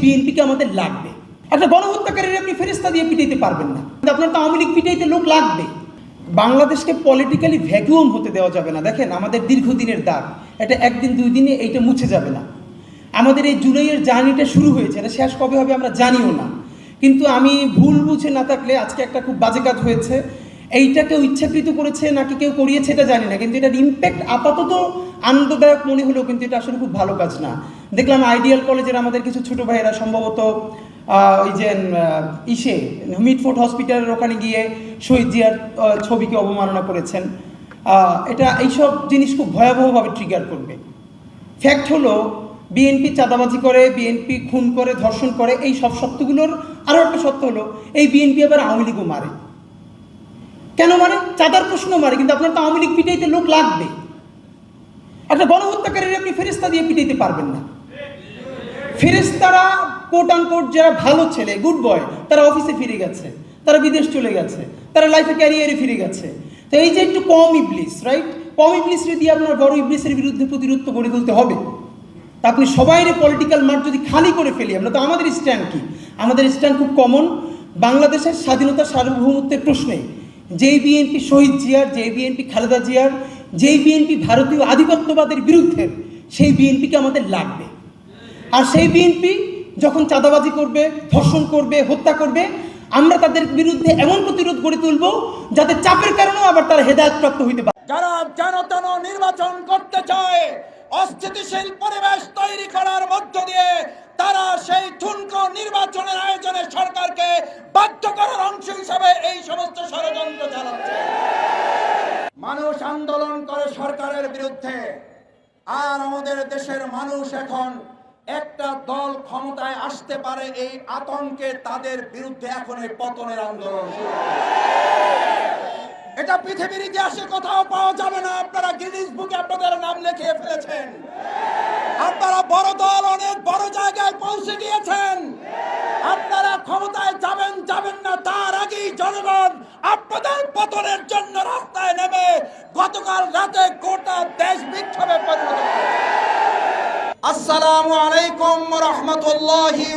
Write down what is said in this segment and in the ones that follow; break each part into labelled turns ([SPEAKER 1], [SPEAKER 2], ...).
[SPEAKER 1] বিএনপিকে আমাদের লাগবে। একটা গণহত্যাকারীর আপনি ফেরিস্তা দিয়ে পিটাইতে পারবেন না। আপনার তো আওয়ামী লীগ পিটাইতে লোক লাগবে। বাংলাদেশকে পলিটিক্যালি ভ্যাকুয়াম হতে দেওয়া যাবে না। দেখেন, আমাদের দীর্ঘদিনের দাগ। এটা একদিন, দুই দিনে এইটা মুছে যাবে না। আমাদের এই জুলাইয়ের জার্নিটা শুরু হয়েছে। এটা শেষ কবে হবে আমরা জানিও না। কিন্তু আমি ভুল বুঝে না থাকলে আজকে একটা খুব বাজে কাজ হয়েছে। এইটা কেউ ইচ্ছাকৃত করেছে নাকি কেউ করিয়েছে এটা জানি না। কিন্তু এটার ইম্প্যাক্ট আপাতত আনন্দদায়ক মনে হলেও কিন্তু এটা আসলে খুব ভালো কাজ না। দেখলাম আইডিয়াল কলেজের আমাদের কিছু ছোট ভাইয়েরা সম্ভবত ওই যে ইসে মিটফোর্ট হসপিটালের ওখানে গিয়ে শহীদ জিয়ার ছবিকে অবমাননা করেছেন। এটা এইসব জিনিস খুব ভয়াবহভাবে ট্রিগার করবে। ফ্যাক্ট হলো বিএনপি চাঁদাবাজি করে বিএনপি খুন করে, ধর্ষণ করে, এই সব সত্যগুলোর আরও একটা সত্য হলো, এই বিএনপি আবার আওয়ামী লীগও মারে। কেন মানে চাঁদার প্রশ্ন মারে, কিন্তু আপনার তো আওয়ামী লীগ পিটাইতে লোক লাগবে। একটা গণহত্যাকারীর আপনি ফেরিস্তা দিয়ে পিটাইতে পারবেন না। ফেরেস্তারা কোট কোট যারা ভালো ছেলে গুড বয় তারা অফিসে ফিরে গেছে, তারা বিদেশ চলে গেছে, তারা লাইফে ক্যারিয়ারে ফিরে গেছে। তো এই যে একটু কম ইবলিস রাইট কম ইবলিসরে দিয়ে আপনার বড় ইবলিসের বিরুদ্ধে প্রতিরোধ গড়ে তুলতে হবে। তা আপনি সবাইরে পলিটিক্যাল মাঠ যদি খালি করে ফেলি, আমরা তো আমাদের স্ট্যান্ড কি? আমাদের স্ট্যান্ড খুব কমন বাংলাদেশের স্বাধীনতা সার্বভৌমত্বের প্রশ্নে, যেই বিএনপি শহীদ জিয়ার, যেই বিএনপি খালেদা জিয়ার যেই বিএনপি ভারতীয় আধিপত্যবাদের বিরুদ্ধে, সেই বিএনপিকে আমাদের লাগবে। আর সেই বিএনপি যখন চাঁদাবাজি করবে, ধর্ষণ করবে, হত্যা করবে, আমরা তাদের বিরুদ্ধে এমন প্রতিরোধ গড়ে তুলব যাতে চাপের কারণেও আবার তারা হেদায়তপ্রাপ্ত হইতে পারে।
[SPEAKER 2] যারা যেন তেন নির্বাচন করতে চায়, অস্থিতিশীল পরিবেশ তৈরি করার মধ্য দিয়ে তারা সেই ঠুনকো নির্বাচনের আয়োজনে সরকারকে বাধ্য করার অংশ হিসাবে এই সমস্ত ষড়যন্ত্র চালাচ্ছে। মানুষ আন্দোলন করে সরকারের বিরুদ্ধে। আর আমাদের দেশের মানুষ এখন একটা দল ক্ষমতায় আসতে পারে এই আতঙ্কে তাদের বিরুদ্ধে এখন এই পতনের আন্দোলন এটা পৃথিবীর ইতিহাসে কোথাও পাওয়া যাবে না। আপনারা গিনিস বুকে আপনাদের নাম লিখিয়ে ফেলেছেন। আপনারা বড় দল, অনেক বড় জায়গায় পৌঁছে গিয়েছেন। ক্ষমতায় যাবেন যাবেন না, তার আগেই জনগণ আপনাদের পতনের জন্য রাস্তায় নেমে গতকাল রাতে গোটা দেশ বিক্ষোভে পরিণত। আসসালামু আলাইকুম রহমতুল্লাহি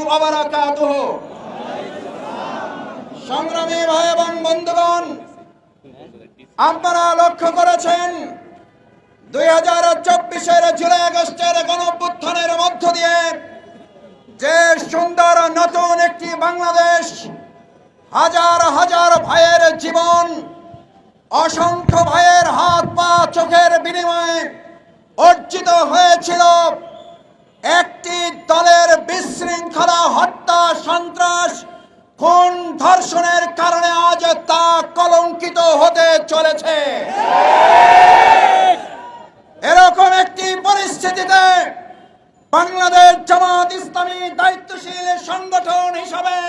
[SPEAKER 2] সংগ্রামী ভাই এবং বন্ধুগণ, আপনারা লক্ষ্য করেছেন, দুই হাজার চব্বিশের জুলাই আগস্টের গণঅভ্যুত্থানের মধ্য দিয়ে যে সুন্দর নতুন একটি বাংলাদেশ হাজার হাজার ভাইয়ের জীবন অসংখ্য ভাইয়ের হাত পা চোখের বিনিময়ে অর্জিত হয়েছিল। একটি দলের বিশৃঙ্খলা হত্যা সন্ত্রাস খুন ধর্ষণের কারণে আজ তা কলঙ্কিত হতে চলেছে। এরকম একটি পরিস্থিতিতে বাংলাদেশ জামাত ইসলামী দায়িত্বশীল সংগঠন হিসাবে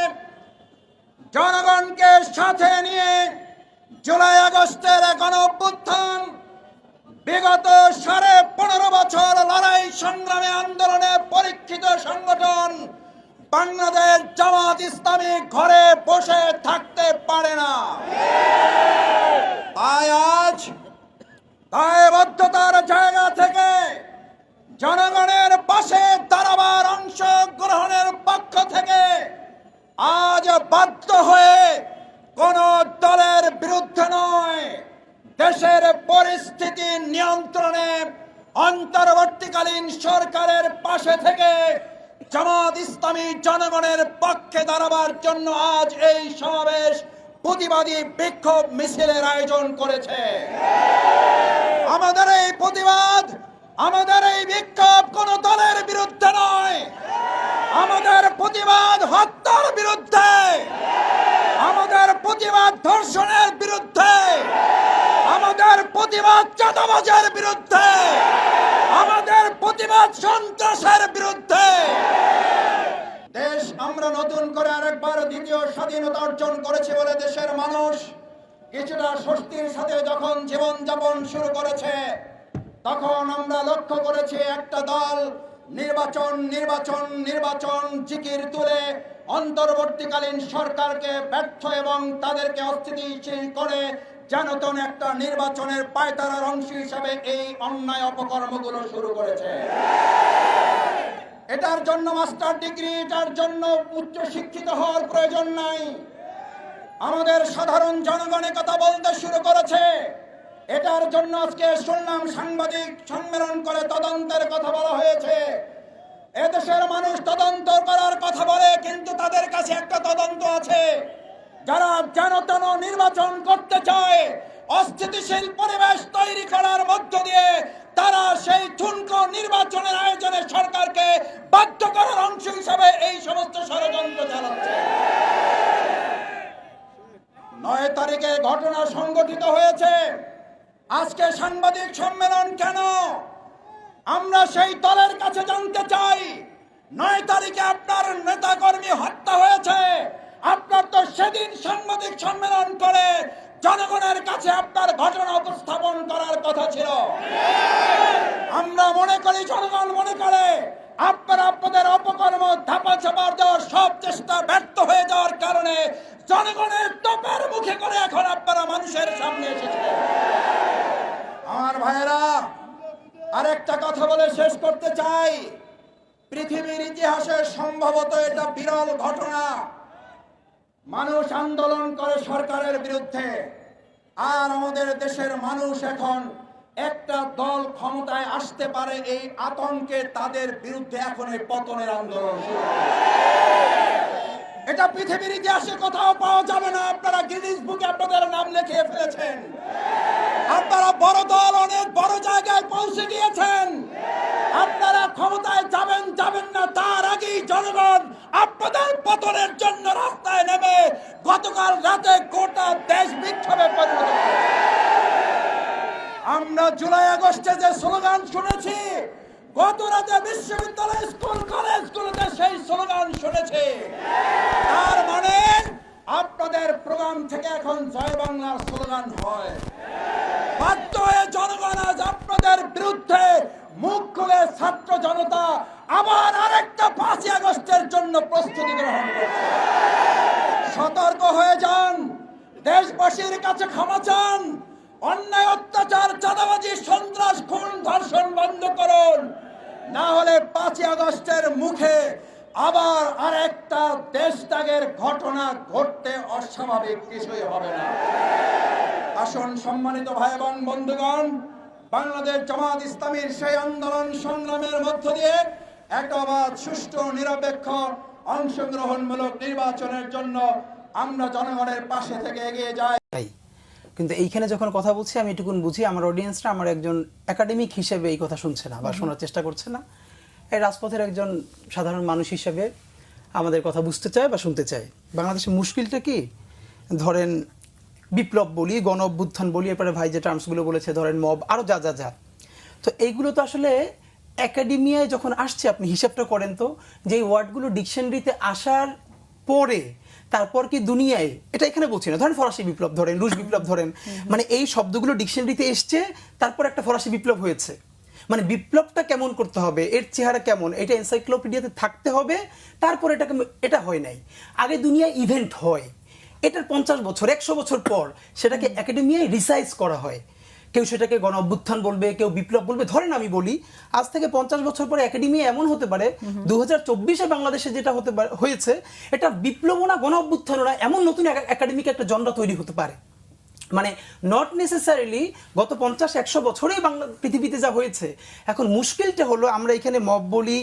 [SPEAKER 2] জনগণকে সাথে নিয়ে জুলাই আগস্টের গণ অভ্যুত্থান বিগত সাড়ে পনেরো বছর লড়াই সংগ্রামে আন্দোলনে পরীক্ষিত সংগঠন বাংলাদেশ জামাত ইসলামী ঘরে বসে থাকতে পারে না। তাই আজ দায়বদ্ধতার জায়গা থেকে জনগণের পাশে দাঁড়াবার অংশ গ্রহণের পক্ষ থেকে আজ বাধ্য হয়ে কোন দলের বিরুদ্ধে নয়, দেশের পরিস্থিতি নিয়ন্ত্রণে অন্তর্বর্তীকালীন সরকারের পাশে থেকে জামাত ইসলামী জনগণের পক্ষে দাঁড়াবার জন্য আজ এই সমাবেশ প্রতিবাদী বিক্ষোভ মিছিলের আয়োজন করেছে। আমাদের এই প্রতিবাদ আমাদের এই বিক্ষোভ কোন দলের বিরুদ্ধে নয়। আমাদের প্রতিবাদ হত্যার বিরুদ্ধে। আমাদের প্রতিবাদ ধর্ষণের বিরুদ্ধে। আমাদের প্রতিবাদ চাঁদাবাজের বিরুদ্ধে। আমাদের প্রতিবাদ সন্ত্রাসের বিরুদ্ধে। দেশ আমরা নতুন করে আরেকবার দ্বিতীয় স্বাধীনতা অর্জন করেছি বলে দেশের মানুষ কিছুটা স্বস্তির সাথে যখন জীবন যাপন শুরু করেছে তখন আমরা লক্ষ্য করেছি একটা দল নির্বাচন নির্বাচন নির্বাচন জিকির তুলে অন্তর্বর্তীকালীন সরকারকে ব্যর্থ এবং তাদেরকে অস্থিতিশীল করে জানতন একটা নির্বাচনের পায়তারার অংশ হিসাবে এই অন্যায় অপকর্মগুলো শুরু করেছে। এটার জন্য মাস্টার ডিগ্রি, এটার জন্য উচ্চ শিক্ষিত হওয়ার প্রয়োজন নাই। আমাদের সাধারণ জনগণে কথা বলতে শুরু করেছে। এটার জন্য আজকে শুনলাম সাংবাদিক সম্মেলন করে তদন্তের কথা বলা হয়েছে। এদেশের মানুষ তদন্ত করার কথা বলে, কিন্তু তাদের কাছে একটা তদন্ত আছে। যারা যেন তেন নির্বাচন করতে চায়, অস্থিতিশীল পরিবেশ তৈরি করার মধ্য দিয়ে তারা সেই ঠুনকো নির্বাচনের আয়োজনে সরকারকে বাধ্য করার অংশ হিসাবে এই সমস্ত ষড়যন্ত্র চালাচ্ছে। নয় তারিখে ঘটনা সংগঠিত হয়েছে। আজকে সাংবাদিক সম্মেলন কেন? আমরা সেই দলের কাছে জানতে চাই। নয় তারিখে আপনার নেতা কর্মী হত্যা হয়েছে। আপনার তো সেদিন সাংবাদিক সম্মেলন করে জনগণের কাছে আপনার ঘটনা উপস্থাপন করার কথা ছিল। আমরা মনে করি, জনগণ মনে করে, আপনারা আপনাদের অপকর্ম ধাপা চাপার দেওয়ার সব চেষ্টা ব্যর্থ হয়ে যাওয়ার কারণে জনগণের তোপের মুখে করে এখন আপনারা মানুষের সামনে আমার ভাইয়েরা, আরেকটা কথা বলে শেষ করতে চাই। পৃথিবীর ইতিহাসে সম্ভবত এটা বিরল ঘটনা। মানুষ আন্দোলন করে সরকারের বিরুদ্ধে। আর আমাদের দেশের মানুষ এখন একটা দল ক্ষমতায় আসতে পারে এই আতঙ্কে তাদের বিরুদ্ধে এখন এই পতনের আন্দোলন। এটা পৃথিবীর ইতিহাসে কোথাও পাওয়া যাবে না। আপনারা গিনিস বুকে আপনাদের নাম লিখিয়ে ফেলেছেন। বড় দল অনেক বড় জায়গায় পৌঁছে গিয়েছেন। আপনারা ক্ষমতায় যাবেন যাবেন না, তার আগেই জনগণ আপনাদের পতনের জন্য রাস্তায় নেমে গতকাল রাতে গোটা দেশ বিক্ষোভে পরিণত আমরা জুলাই আগস্টে যে স্লোগান শুনেছি, গত রাতে বিশ্ববিদ্যালয়, স্কুল, কলেজগুলোতে সেই স্লোগান শুনেছি। তার মানে আপনাদের প্রোগ্রাম থেকে এখন জয় বাংলার স্লোগান হয়। বাধ্য হয়ে জনগণ আজ আপনাদের বিরুদ্ধে মুখ খুলে ছাত্র জনতা আবার আরেকটা পাঁচই আগস্টের জন্য প্রস্তুতি গ্রহণ করছে। সতর্ক হয়ে যান, দেশবাসীর কাছে ক্ষমা চান, অন্যায়, অত্যাচার, চাঁদাবাজি, সন্ত্রাস, খুন, ধর্ষণ বন্ধ করুন। না হলে পাঁচই আগস্টের মুখে আবার আরেকটা দেশ ত্যাগের ঘটনা ঘটতে অস্বাভাবিক কিছুই হবে না। আসন সম্মানিত ভাই এবং বন্ধুগণ বাংলাদেশ জামাত ইসলামীর সেই আন্দোলন সংগ্রামের মধ্য দিয়ে একটা অবাধ সুষ্ঠু নিরপেক্ষ অংশগ্রহণমূলক নির্বাচনের জন্য আমরা জনগণের পাশে থেকে এগিয়ে যাই।
[SPEAKER 1] কিন্তু এইখানে যখন কথা বলছি আমি এটুকুন বুঝি আমার অডিয়েন্সরা আমার একজন একাডেমিক হিসেবে এই কথা শুনছে না বা শোনার চেষ্টা করছে না। এই রাজপথের একজন সাধারণ মানুষ হিসেবে আমাদের কথা বুঝতে চায় বা শুনতে চায়। বাংলাদেশের মুশকিলটা কি? ধরেন বিপ্লব বলি গণ অভ্যুত্থান বলি এরপরে ভাই যে টার্মসগুলো বলেছে ধরেন মব আরও যা যা যা। তো এইগুলো তো আসলে একাডেমিয়ায় যখন আসছে আপনি হিসাবটা করেন তো যে ওয়ার্ডগুলো ডিকশনারিতে আসার পরে তারপর কি দুনিয়ায় এটা এখানে বলছি না। ধরেন ফরাসি বিপ্লব ধরেন রুশ বিপ্লব ধরেন। মানে এই শব্দগুলো ডিকশনারিতে এসছে তারপর একটা ফরাসি বিপ্লব হয়েছে। মানে বিপ্লবটা কেমন করতে হবে এর চেহারা কেমন এটা এনসাইক্লোপিডিয়াতে থাকতে হবে তারপর এটাকে এটা হয় নাই। আগে দুনিয়ায় ইভেন্ট হয় এটার পঞ্চাশ বছর একশো বছর পর সেটাকে একাডেমিয়ায় রিসাইজ করা হয়। কেউ সেটাকে গণ অভ্যুত্থান বলবে কেউ বিপ্লব বলবে ধরেন আমি বলি আজ থেকে পঞ্চাশ বছর পরে একাডেমি এমন হতে পারে দু হাজার চব্বিশে বাংলাদেশে যেটা হতে পারে হয়েছে এটা বিপ্লব না গণ অভ্যুত্থান না এমন নতুন একাডেমিক একটা জনরা তৈরি হতে পারে। মানে নট নেসেসারিলি গত পঞ্চাশ, একশো বছরেই বাংলা, পৃথিবীতে যা হয়েছে। এখন মুশকিলটা হলো আমরা এখানে মব বলি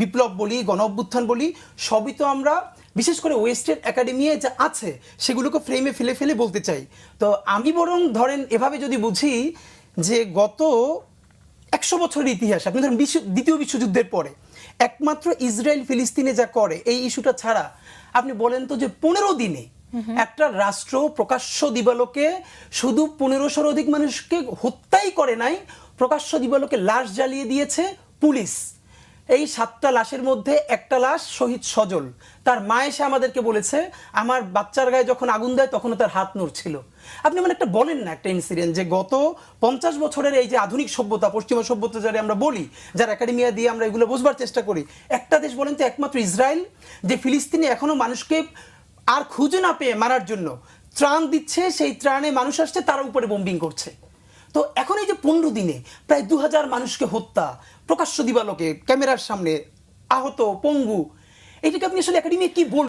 [SPEAKER 1] বিপ্লব বলি গণ অভ্যুত্থান বলি, সবই তো আমরা বিশেষ করে ওয়েস্টের একাডেমিয়ে যা আছে, সেগুলোকে ফ্রেমে ফেলে ফেলে বলতে চাই। তো আমি বরং ধরেন এভাবে যদি বুঝি যে গত একশো বছরের ইতিহাস, আপনি ধরেন বিশ্ব, দ্বিতীয় বিশ্বযুদ্ধের পরে, একমাত্র ইসরায়েল ফিলিস্তিনে যা করে, এই ইস্যুটা ছাড়া, আপনি বলেন তো যে পনেরো দিনে একটা রাষ্ট্র প্রকাশ্য দিবালোকে শুধু পনেরোশোর অধিক মানুষকে হত্যাই করে নাই প্রকাশ্য দিবালোকে লাশ জ্বালিয়ে দিয়েছে পুলিশ। এই সাতটা লাশের মধ্যে একটা লাশ শহীদ সজল। তার মা এসে আমাদেরকে বলেছে, আমার বাচ্চার গায়ে যখন আগুন দেয়, তখনও তার হাত নড়ছিল। আপনি মানে একটা বলেন না একটা ইনসিডেন্ট যে গত পঞ্চাশ বছরের এই যে আধুনিক সভ্যতা, পশ্চিমা সভ্যতা যারা আমরা বলি, যার একাডেমিয়া দিয়ে আমরা এগুলো বোঝবার চেষ্টা করি, একটা দেশ বলেন তো একমাত্র ইসরায়েল, যে ফিলিস্তিনে এখনও মানুষকে আর খুঁজে না পেয়ে মারার জন্য ত্রাণ দিচ্ছে, সেই ত্রাণে মানুষ আসছে, তার উপরে বোম্বিং করছে। তো এখন এই যে পনেরো দিনে প্রায় দু হাজার মানুষকে হত্যা, প্রকাশ্য দিবালোকে, ক্যামেরার সামনে আহত পঙ্গু এটাকে আপনি আসলে একাডেমি কি বলবেন?